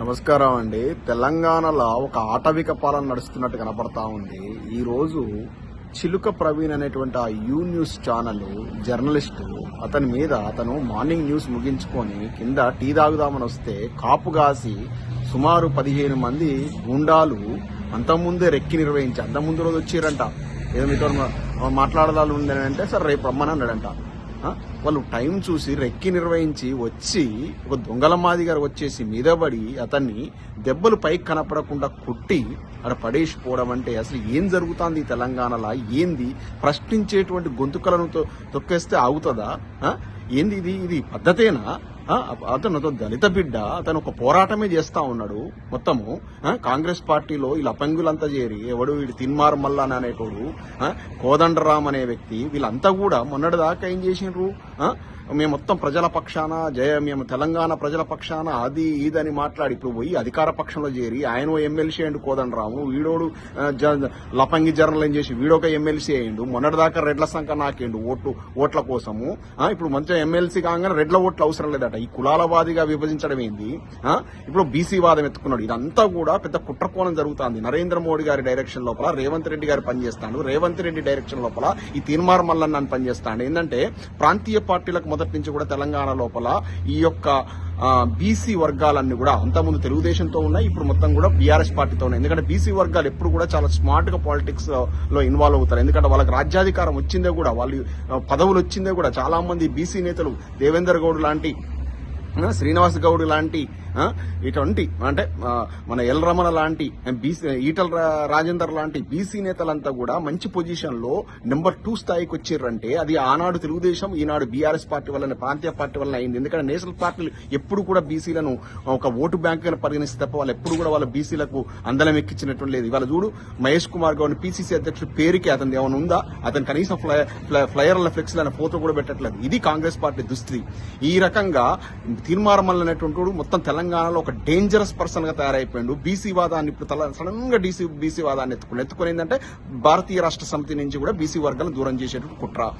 నమస్కారం అండి. తెలంగాణలో ఒక ఆటవిక పాలన నడుస్తున్నట్టు కనపడతా ఉంది. ఈరోజు చిలుక ప్రవీణ్ అనేటువంటి ఆ యూ న్యూస్ ఛానల్ జర్నలిస్టు అతని మీద అతను మార్నింగ్ న్యూస్ ముగించుకొని కింద టీ తాగుదామని వస్తే కాపు కాసి సుమారు పదిహేను మంది గుండాలు అంతకుముందే రెక్కి నిర్వహించి అంతకుముందు రోజు వచ్చిరంట. ఏదో మీతో మాట్లాడదాలు ఉందని సరే రేపు రమ్మని అన్నాడంట. వాళ్ళు టైం చూసి రెక్కి నిర్వహించి వచ్చి ఒక దొంగల మాదిగారు వచ్చేసి మీద పడి అతన్ని దెబ్బలు పైకి కనపడకుండా కుట్టి అక్కడ పడేసిపోవడం అంటే అసలు ఏం జరుగుతుంది తెలంగాణలో? ఏంది? ప్రశ్నించేటువంటి గొంతుకలను తొక్కేస్తే ఆగుతుందా? ఏంది ఇది? ఇది పద్ధతేనా? అతను దళిత బిడ్డ అతను ఒక పోరాటమే చేస్తా ఉన్నాడు మొత్తము. కాంగ్రెస్ పార్టీలో వీళ్ళ అపంగులంతా చేరి ఎవడు వీడు తిన్మార్ మల్లాన్ అనేటోడు కోదండరామ్ అనే వ్యక్తి వీళ్ళంతా కూడా మొన్నటి దాకా ఏం చేసిండ్రు? మేము మొత్తం ప్రజల పక్షాన జయ మేము తెలంగాణ ప్రజల పక్షాన అది ఇదని మాట్లాడి ఇప్పుడు పోయి అధికార పక్షంలో చేరి ఆయన ఎమ్మెల్సీ అయ్యిండు కోదండరాము వీడోడు జ- లపంగి జర్నల్ అని చేసి వీడొక ఎమ్మెల్సీ అయ్యిండు మొన్నటి దాకా రెడ్ల సంఖ్య నాకేండు ఓట్లు ఓట్ల కోసము. ఇప్పుడు మంచిగా ఎమ్మెల్సీ కాగానే రెడ్ల ఓట్లు అవసరం లేదట. ఈ కులాలవాదిగా విభజించడం ఏంది? ఇప్పుడు బీసీ వాదం ఎత్తుకున్నాడు. ఇదంతా కూడా పెద్ద కుట్రకోణం జరుగుతుంది. నరేంద్ర మోడీ గారి డైరెక్షన్ లోపల రేవంత్ రెడ్డి గారు పనిచేస్తాడు. రేవంత్ రెడ్డి డైరెక్షన్ లోపల ఈ తీర్మార్ మల్లన్న అని పనిచేస్తాడు. ఏంటంటే ప్రాంతీయ పార్టీలకు మొదటి నుంచి కూడా తెలంగాణ లోపల ఈ యొక్క బీసీ వర్గాలన్నీ కూడా అంతకుముందు తెలుగుదేశంతో ఉన్నాయి ఇప్పుడు మొత్తం కూడా బీఆర్ఎస్ పార్టీతో ఉన్నాయి. ఎందుకంటే బీసీ వర్గాలు ఎప్పుడు కూడా చాలా స్మార్ట్గా పాలిటిక్స్లో ఇన్వాల్వ్ అవుతారు. ఎందుకంటే వాళ్ళకి రాజ్యాధికారం వచ్చిందే కూడా వాళ్ళు పదవులు వచ్చిందే కూడా చాలా మంది బీసీ నేతలు దేవేందర్ గౌడ్ లాంటి శ్రీనివాస్ గౌడ్ లాంటి ఇటువంటి అంటే మన ఎల్ రమణ లాంటి బీసీ ఈటల రా- రాజేందర్ లాంటి బీసీ నేతలంతా కూడా మంచి పొజిషన్లో నెంబర్ టూ స్థాయికి వచ్చిర్రంటే అది ఆనాడు తెలుగుదేశం ఈనాడు బీఆర్ఎస్ పార్టీ వల్ల ప్రాంతీయ పార్టీ వల్ల అయింది. ఎందుకంటే నేషనల్ పార్టీలు ఎప్పుడు కూడా బీసీలను ఒక ఓటు బ్యాంక్గా పరిగణిస్తే తప్ప వాళ్ళు ఎప్పుడు కూడా వాళ్ళ బీసీలకు అందలం ఎక్కించినట్టు లేదు. ఇవాళ చూడు మహేష్ కుమార్ గౌడ్ పీసీసీ అధ్యక్షుడు పేరుకి అతను ఏమైనా ఉందా? అతను కనీసం ఫ్లై- ఫ్లెక్స్ అనే ఫోటో కూడా పెట్టట్లేదు. ఇది కాంగ్రెస్ పార్టీ దుస్థితి. ఈ రకంగా తీర్మానం అనేటువంటి తెలంగాణ తెలంగాణలో ఒక డేంజరస్ పర్సన్గా తయారైపోయాడు. బీసీ వాదాన్ని ఇప్పుడు తల సడన్గా డీసీ బీసీ వాదాన్ని ఎత్తుకుని ఎత్తుకుని ఏంటంటే భారతీయ రాష్ట్ర సమితి నుంచి కూడా బీసీ వర్గాలను దూరం చేసేటువంటి కుట్ర.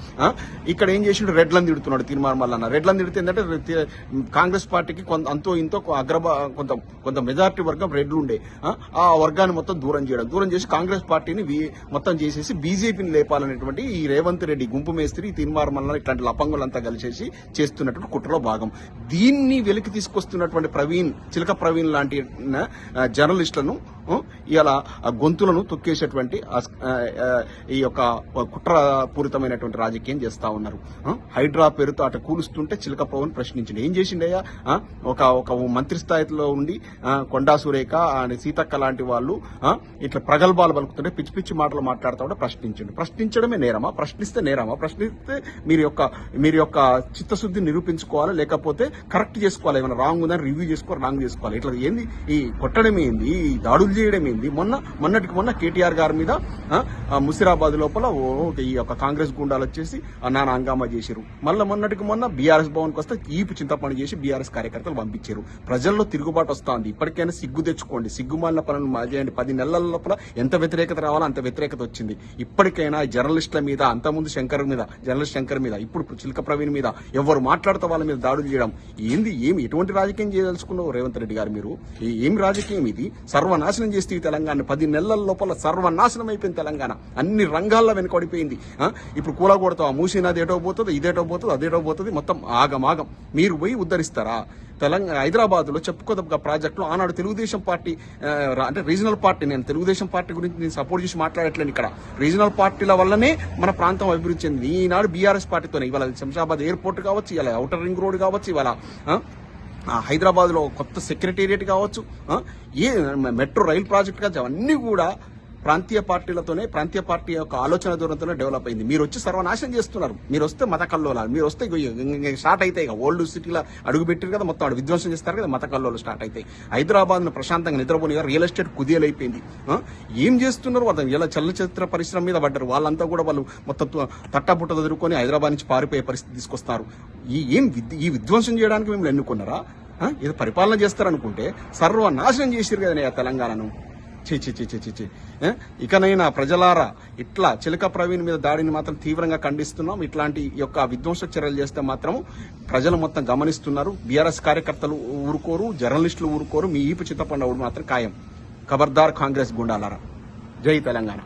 ఇక్కడ ఏం చేసిండు? రెడ్లను తిడుతున్నాడు తీర్మానం అన్న రెడ్లను తిడితే ఏంటంటే కాంగ్రెస్ పార్టీకి కొంత అంతో ఇంతో అగ్రభా కొంత కొంత మెజార్టీ వర్గం రెడ్లు ఉండే. ఆ? వర్గాన్ని మొత్తం దూరం చేయడం. దూరం చేసి కాంగ్రెస్ పార్టీని మొత్తం చేసేసి బీజేపీని లేపాలనేటువంటి ఈ రేవంత్ రెడ్డి గుంపు మేస్త్రి తీర్మానం మల్ల ఇట్లాంటి లపంగులంతా కలిసేసి చేస్తున్నటువంటి కుట్రలో భాగం. దీన్ని వెలికి తీసుకొస్తున్నటువంటి ప్రవీణ్ చిలక ప్రవీణ్ లాంటి జర్నలిస్టులను ఇలా గొంతులను తొక్కేసేటువంటి ఈ యొక్క కుట్రపూరితమైనటువంటి రాజకీయం చేస్తా ఉన్నారు. హైడ్రా పేరుతో అటు కూలుస్తుంటే చిలక పవన్ ప్రశ్నించింది ఏం చేసిండయ్యా? ఒక ఒక మంత్రి స్థాయిలో ఉండి కొండా సురేఖ అండ్ సీతక్క లాంటి వాళ్ళు ఇట్లా ప్రగల్భాలు పలుకుతుంటే పిచ్చి పిచ్చి మాటలు మాట్లాడుతూ ఉంటే ప్రశ్నించండి. ప్రశ్నించడమే నేరమా? ప్రశ్నిస్తే నేరమా? ప్రశ్నిస్తే మీరు యొక్క మీరు యొక్క చిత్తశుద్ధి నిరూపించుకోవాలి? లేకపోతే కరెక్ట్ చేసుకోవాలి? ఏమైనా రాంగ్ ఉందని రివ్యూ చేసుకోవాలి? రాంగ్ చేసుకోవాలి? ఇట్లా ఏంది? ఈ కొట్టడం ఏంది? ఈ దాడులు చేయడం ఏంది? మొన్న మొన్నటికి మొన్న కేటీఆర్ గారి మీద ముసిరాబాద్ లోపల ఓ ఈ యొక్క కాంగ్రెస్ గుండాలు వచ్చేసి ఆ నాన్న హంగామా చేశారు. మళ్ళీ మొన్నటికి మొన్న బీఆర్ఎస్ భవన్కి వస్తే ఈపు చింతపని చేసి బీఆర్ఎస్ కార్యకర్తలు పంపించారు. ప్రజల్లో తిరుగుబాటు వస్తుంది. ఇప్పటికైనా సిగ్గు తెచ్చుకోండి. సిగ్గుమాలిన పనులు చేయండి. పది నెలల లోపల ఎంత వ్యతిరేకత రావాలో అంత వ్యతిరేకత వచ్చింది. ఇప్పటికైనా జర్నలిస్టుల మీద అంతకుముందు శంకర్ మీద జర్నలిస్ట్ శంకర్ మీద ఇప్పుడు చిలక ప్రవీణ్ మీద ఎవరు మాట్లాడుతూ వాళ్ళ మీద దాడులు చేయడం. ఏంది ఏమి ఎటువంటి రాజకీయం చేయదలుచుకున్నావు రేవంత్ రెడ్డి గారు మీరు? ఏం రాజకీయం ఇది? సర్వనాశనం చేస్తే ఈ తెలంగాణ. పది నెలల లోపల సర్వనాశనం అయిపోయింది తెలంగాణ. అన్ని రంగాల్లో వెనుకబడిపోయింది. ఇప్పుడు కూలగొడతావు ఆ మూసీ నది ఎటో పోతుంది ఇదేటో పోతుంది అదేటో పోతుంది మొత్తం ఆగమాగం మీరు పోయి ఉద్ధరిస్తారా? తెలంగాణ హైదరాబాద్లో చెప్పుకోదగ్గ ప్రాజెక్టులో ఆనాడు తెలుగుదేశం పార్టీ అంటే రీజనల్ పార్టీ నేను తెలుగుదేశం పార్టీ గురించి నేను సపోర్ట్ చేసి మాట్లాడట్లేను ఇక్కడ. రీజనల్ పార్టీల వల్లనే మన ప్రాంతం అభివృద్ధి చెందింది. ఈనాడు బీఆర్ఎస్ పార్టీతోనే. ఇవాళ శంషాబాద్ ఎయిర్పోర్ట్ కావచ్చు ఇవాళ అవుటర్ రింగ్ రోడ్ కావచ్చు ఇవాళ హైదరాబాద్లో కొత్త సెక్రటేరియట్ కావచ్చు ఏ మెట్రో రైల్ ప్రాజెక్ట్ కావచ్చు అవన్నీ కూడా ప్రాంతీయ పార్టీలతోనే ప్రాంతీయ పార్టీ యొక్క ఆలోచన దూరంతోనే డెవలప్ అయింది. మీరు వచ్చి సర్వనాశనం చేస్తున్నారు. మీరు వస్తే మత కల్లోలాలు మీరు వస్తే స్టార్ట్ అయితే ఇక ఓల్డ్ సిటీలో అడుగు పెట్టారు కదా మొత్తం ఆడ విధ్వంసం చేస్తారు కదా మత కల్లోలు స్టార్ట్ అవుతాయి హైదరాబాద్ ప్రశాంతంగా నిద్రపోని రియల్ ఎస్టేట్ కుదేలైపోయింది. ఏం చేస్తున్నారు? అతను ఇలా చలనచిత్ర పరిశ్రమ మీద పడ్డారు. వాళ్ళంతా కూడా వాళ్ళు మొత్తం త- తట్టబుట్ట ఎదుర్కొని హైదరాబాద్ నుంచి పారిపోయే పరిస్థితి తీసుకొస్తారు. ఈ ఏం ఈ విధ్వంసం చేయడానికి మిమ్మల్ని ఎన్నుకున్నారా? ఇది పరిపాలన చేస్తారనుకుంటే సర్వనాశనం చేసిరు కదా తెలంగాణను. చి చి చి ఇకనైనా ప్రజలారా ఇట్లా చిలక ప్రవీణ్ మీద దాడిని మాత్రం తీవ్రంగా ఖండిస్తున్నాం. ఇట్లాంటి యొక్క విధ్వంస చర్యలు చేస్తే మాత్రం ప్రజలు మొత్తం గమనిస్తున్నారు. బీఆర్ఎస్ కార్యకర్తలు ఊరుకోరు జర్నలిస్టులు ఊరుకోరు. మీ ఈపు చిత్తపండవుడు మాత్రం ఖాయం. ఖబర్దార్ కాంగ్రెస్ గుండాలారా. జై తెలంగాణ.